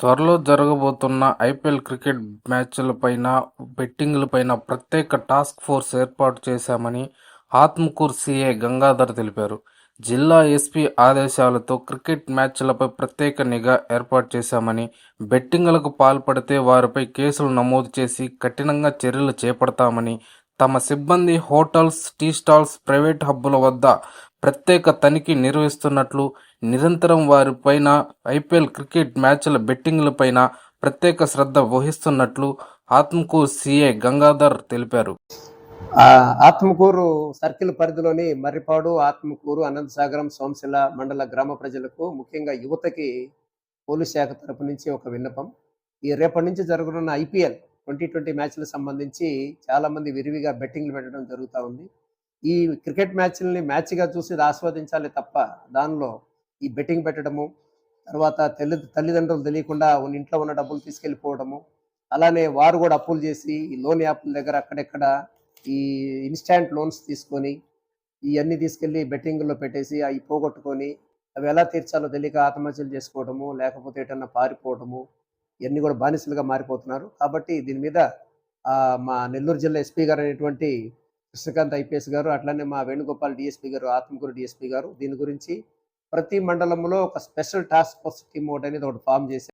త్వరలో జరగబోతున్న IPL cricket మ్యాచ్లపైన బెట్టింగ్లపైన ప్రత్యేక టాస్క్ ఫోర్స్ ఏర్పాటు చేశామని ఆత్మకూరు సీఐ గంగాధర్ తెలిపారు. జిల్లా ఎస్పీ ఆదేశాలతో క్రికెట్ మ్యాచ్లపై ప్రత్యేక నిఘా ఏర్పాటు చేశామని బెట్టింగ్లకు పాల్పడితే వారిపై కేసులు నమోదు చేసి కఠినంగా చర్యలు చేపడతామని తమ సిబ్బంది హోటల్స్ టీ స్టాల్స్ ప్రైవేట్ హబ్బుల వద్ద ప్రత్యేక తనిఖీ నిర్వహిస్తున్నట్లు నిరంతరం వారిపైన ఐపీఎల్ క్రికెట్ మ్యాచ్ల బెట్టింగ్లపైన ప్రత్యేక శ్రద్ధ వహిస్తున్నట్లు ఆత్మకూరు సిఏ గంగాధర్ తెలిపారు. ఆత్మకూరు సర్కిల్ పరిధిలోని మర్రిపాడు ఆత్మకూరు అనంతసాగరం సోమశిల మండల గ్రామ ప్రజలకు ముఖ్యంగా యువతకి పోలీస్ శాఖ తరపు నుంచి ఒక విన్నపం. ఈ రేపటి నుంచి జరగనున్న ఐపీఎల్ ట్వంటీ ట్వంటీ మ్యాచ్లకు సంబంధించి చాలామంది విరివిగా బెట్టింగ్లు పెట్టడం జరుగుతూ ఉంది. ఈ క్రికెట్ మ్యాచ్లని మ్యాచ్గా చూసి ఆస్వాదించాలి తప్ప దానిలో ఈ బెట్టింగ్ పెట్టడము తర్వాత తల్లి తల్లిదండ్రులు తెలియకుండా ఇంట్లో ఉన్న డబ్బులు తీసుకెళ్ళిపోవడము అలానే వారు కూడా అప్పులు చేసి ఈ లోన్ యాప్ల దగ్గర అక్కడెక్కడ ఈ ఇన్స్టాంట్ లోన్స్ తీసుకొని ఇవన్నీ తీసుకెళ్ళి బెట్టింగ్లో పెట్టేసి అవి పోగొట్టుకొని అవి ఎలా తీర్చాలో తెలియక ఆత్మహత్యలు చేసుకోవడము లేకపోతే ఎటన్నా పారిపోవడము ఇవన్నీ కూడా బానిసలుగా మారిపోతున్నారు. కాబట్టి దీని మీద మా నెల్లూరు జిల్లా ఎస్పీ గారు అనేటువంటి కృష్ణకాంత్ ఐపీఎస్ గారు అట్లానే మా వేణుగోపాల్ డిఎస్పీ గారు ఆత్మకూరు డిఎస్పీ గారు దీని గురించి ప్రతి మండలంలో ఒక స్పెషల్ టాస్క్ ఫోర్స్ టీమ్ ఒకటి అనేది ఒకటి ఫామ్ చేసి